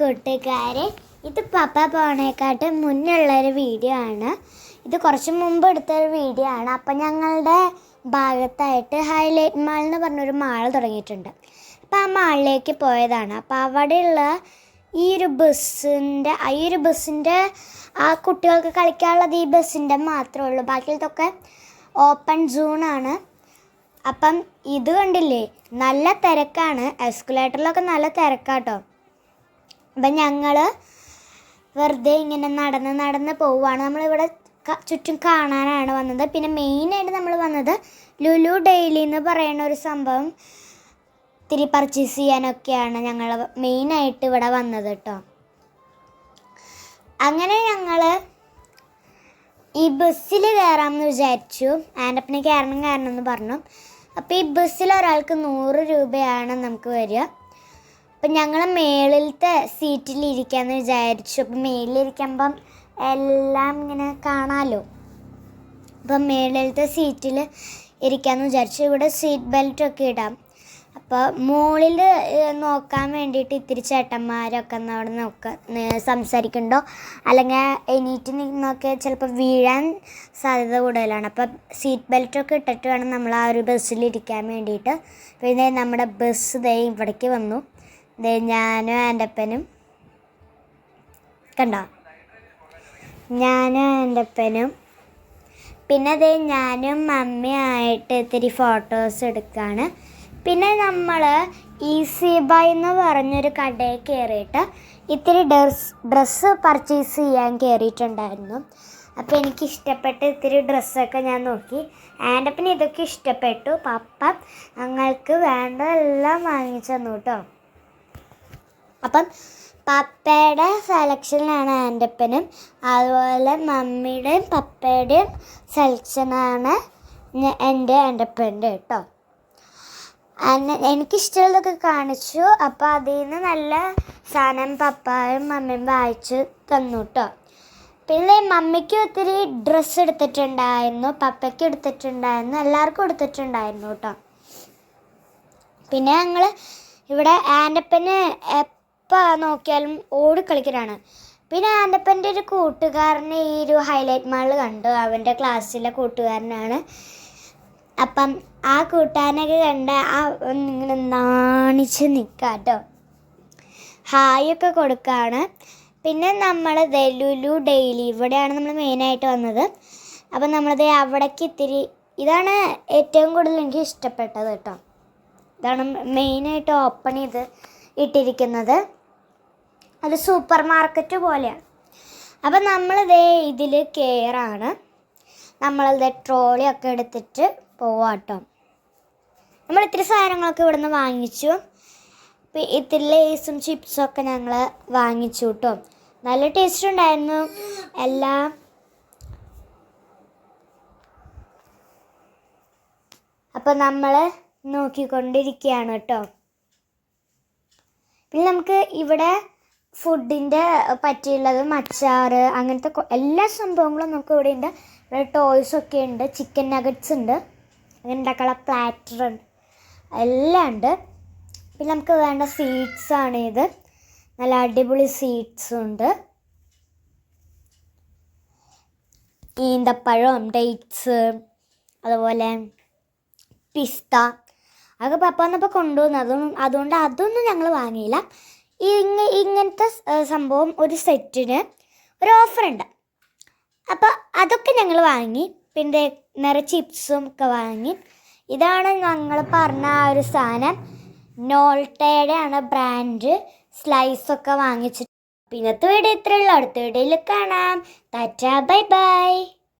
കൂട്ടുകാരെ ഇത് പപ്പ പോണേക്കാട്ട് മുന്നുള്ളൊരു വീഡിയോ ആണ്. ഇത് കുറച്ച് മുമ്പ് എടുത്തൊരു വീഡിയോ ആണ്. അപ്പം ഞങ്ങളുടെ ഭാഗത്തായിട്ട് ഹൈലൈറ്റ് മാൾ എന്ന് പറഞ്ഞൊരു മാൾ തുടങ്ങിയിട്ടുണ്ട്. അപ്പം ആ മാളിലേക്ക് പോയതാണ്. അപ്പം അവിടെയുള്ള ഈ ഒരു ബസ്സിന്റെ ഈ ഒരു ബസ്സിന്റെ ആ കുട്ടികൾക്ക് കളിക്കാനുള്ളത് ഈ ബസ്സിന്റെ മാത്രമേ ഉള്ളൂ. ബാക്കിയുള്ളതൊക്കെ ഓപ്പൺ സൂണാണ് അപ്പം ഇത് കണ്ടില്ലേ? നല്ല തിരക്കാണ്. എസ്കുലേറ്ററിലൊക്കെ നല്ല തിരക്കാട്ടോ. അപ്പം ഞങ്ങൾ വെറുതെ ഇങ്ങനെ നടന്ന് നടന്ന് പോവുകയാണ് നമ്മളിവിടെ ചുറ്റും കാണാനാണ് വന്നത്. പിന്നെ മെയിനായിട്ട് നമ്മൾ വന്നത് ലുലു ഡെയിലി എന്ന് പറയുന്ന ഒരു സംഭവം ഇത്തിരി പർച്ചേസ് ചെയ്യാനൊക്കെയാണ് ഞങ്ങൾ മെയിനായിട്ട് ഇവിടെ വന്നത് കേട്ടോ. അങ്ങനെ ഞങ്ങൾ ഈ ബസ്സിൽ കയറാമെന്ന് വിചാരിച്ചു. ആന്റപ്പനെ കയറണം കയറണം എന്ന് പറഞ്ഞു. അപ്പോൾ ഈ ബസ്സിൽ ഒരാൾക്ക് നൂറ് രൂപയാണ് നമുക്ക് വരിക. അപ്പം ഞങ്ങൾ മേളിലത്തെ സീറ്റിൽ ഇരിക്കാമെന്ന് വിചാരിച്ചു. അപ്പം മേളിലിരിക്കുമ്പം എല്ലാം ഇങ്ങനെ കാണാമല്ലോ അപ്പം മേളിലത്തെ സീറ്റിൽ ഇരിക്കാമെന്ന് വിചാരിച്ചു. ഇവിടെ സീറ്റ് ബെൽറ്റൊക്കെ ഇടാം. അപ്പോൾ മുകളിൽ നോക്കാൻ വേണ്ടിയിട്ട് ഇത്തിരി ചേട്ടന്മാരൊക്കെ അവിടെ നോക്ക സംസാരിക്കുന്നുണ്ടോ? അല്ലെങ്കിൽ എണീറ്റ് നിന്നൊക്കെ ചിലപ്പോൾ വീഴാൻ സാധ്യത കൂടുതലാണ്. അപ്പോൾ സീറ്റ് ബെൽറ്റൊക്കെ ഇട്ടിട്ട് വേണം നമ്മൾ ആ ഒരു ബസ്സിൽ ഇരിക്കാൻ വേണ്ടിയിട്ട്. പിന്നെ നമ്മുടെ ബസ് ദേ ഇവിടേക്ക് വന്നു. ദേ ഞാനും ആന്റപ്പനും കണ്ട? ഞാനും എന്റെ അപ്പനും. പിന്നെ അതേ ഞാനും മമ്മിയായിട്ട് ഇത്തിരി ഫോട്ടോസ് എടുക്കുകയാണ് പിന്നെ നമ്മൾ ഈസി ബൈ എന്ന് പറഞ്ഞൊരു കടയിൽ കയറിയിട്ട് ഇത്തിരി ഡ്രസ് ഡ്രസ്സ് പർച്ചേസ് ചെയ്യാൻ കയറിയിട്ടുണ്ടായിരുന്നു. അപ്പോൾ എനിക്ക് ഇഷ്ടപ്പെട്ട് ഇത്തിരി ഡ്രസ്സൊക്കെ ഞാൻ നോക്കി. ആൻഡപ്പിന് ഇതൊക്കെ ഇഷ്ടപ്പെട്ടു. പപ്പ ഞങ്ങൾക്ക് വേണ്ടതെല്ലാം വാങ്ങിച്ചു തന്നു കേട്ടോ. അപ്പം പപ്പയുടെ സെലക്ഷനാണ് ആന്റപ്പനും അതുപോലെ മമ്മിയുടെയും പപ്പയുടെയും സെലക്ഷനാണ് എന്റെ ആന്റപ്പന്റെ കേട്ടോ. എനിക്കിഷ്ടമുള്ളതൊക്കെ കാണിച്ചു അപ്പോൾ അതിൽ നിന്ന് നല്ല സാധനം പപ്പായും മമ്മിയും വായിച്ച് തന്നു കേട്ടോ. പിന്നെ മമ്മിക്ക് ഒത്തിരി ഡ്രസ്സ് എടുത്തിട്ടുണ്ടായിരുന്നു പപ്പയ്ക്ക് എടുത്തിട്ടുണ്ടായിരുന്നു എല്ലാവർക്കും എടുത്തിട്ടുണ്ടായിരുന്നു കേട്ടോ. പിന്നെ ഞങ്ങൾ ഇവിടെ ആന്റപ്പന് എപ്പോൾ നോക്കിയാലും ഓടിക്കളിക്കലാണ് പിന്നെ ആന്റപ്പന്റെ ഒരു കൂട്ടുകാരനെ ഈ ഒരു ഹൈലൈറ്റ് മാളിൽ കണ്ടു. അവന്റെ ക്ലാസ്സിലെ കൂട്ടുകാരനാണ്. അപ്പം ആ കൂട്ടുകാരനൊക്കെ കണ്ട ആ ഇങ്ങനെ നാണിച്ച് നിൽക്കുക കേട്ടോ ഹായൊക്കെ കൊടുക്കുകയാണ് പിന്നെ നമ്മൾ ലുലു ഡെയിലി ഇവിടെയാണ് നമ്മൾ മെയിനായിട്ട് വന്നത്. അപ്പം നമ്മളത് അവിടേക്ക് ഇത്തിരി ഇതാണ് ഏറ്റവും കൂടുതൽ എനിക്ക് ഇഷ്ടപ്പെട്ടത് കേട്ടോ ഇതാണ് മെയിനായിട്ട് ഓപ്പൺ ചെയ്ത് ഇട്ടിരിക്കുന്നത്. അത് സൂപ്പർ മാർക്കറ്റ് പോലെയാണ്. അപ്പം നമ്മൾ ഇതേ ഇതിൽ കെയറാണ്. നമ്മളത് ട്രോളിയൊക്കെ എടുത്തിട്ട് പോവാട്ടോ. നമ്മൾ ഇത്തിരി സാധനങ്ങളൊക്കെ ഇവിടെ നിന്ന് വാങ്ങിച്ചു ഇത്തിരി ലേസും ചിപ്സും ഒക്കെ ഞങ്ങൾ വാങ്ങിച്ചു കേട്ടോ നല്ല ടേസ്റ്റ് ഉണ്ടായിരുന്നു. എല്ലാം അപ്പോൾ നമ്മൾ നോക്കിക്കൊണ്ടിരിക്കുകയാണ് കേട്ടോ പിന്നെ നമുക്ക് ഇവിടെ ഫുഡിന്റെ പറ്റിയുള്ളതും മച്ചാറ് അങ്ങനത്തെ എല്ലാ സംഭവങ്ങളും നമുക്ക് ഇവിടെ ഉണ്ട്. ഇവിടെ ടോയ്സ് ഒക്കെ ഉണ്ട് ചിക്കൻ നഗറ്റ്സ് ഉണ്ട് അങ്ങനെ ഉണ്ടാക്കാനുള്ള പ്ലാറ്റർ ഉണ്ട് എല്ലാം ഉണ്ട്. പിന്നെ നമുക്ക് വേണ്ട സീഡ്സ് ആണ് ഇത്. നല്ല അടിപൊളി സീഡ്സ് ഉണ്ട്. ഈന്തപ്പഴം ഡേറ്റ്സ് അതുപോലെ പിസ്ത അതൊക്കെ പപ്പ വന്നപ്പോൾ കൊണ്ടുവന്നു. അതൊന്നും അതുകൊണ്ട് അതൊന്നും ഞങ്ങൾ വാങ്ങിയില്ല. ഇങ്ങ ഇങ്ങനത്തെ സംഭവം ഒരു സെറ്റിന് ഒരു ഓഫർ ഉണ്ട് അപ്പോൾ അതൊക്കെ ഞങ്ങൾ വാങ്ങി പിന്നെ നിറ ചിപ്സും ഒക്കെ വാങ്ങി. ഇതാണ് ഞങ്ങൾ പറഞ്ഞ ആ ഒരു സാധനം. നോൾട്ടയുടെ ആണ് ബ്രാൻഡ് സ്ലൈസൊക്കെ വാങ്ങിച്ചിട്ട്. പിന്നത്തെ വീഡിയോ ഇത്രയുള്ളൂ അടുത്ത വീഡിയോയിൽ കാണാം. Tata bye bye.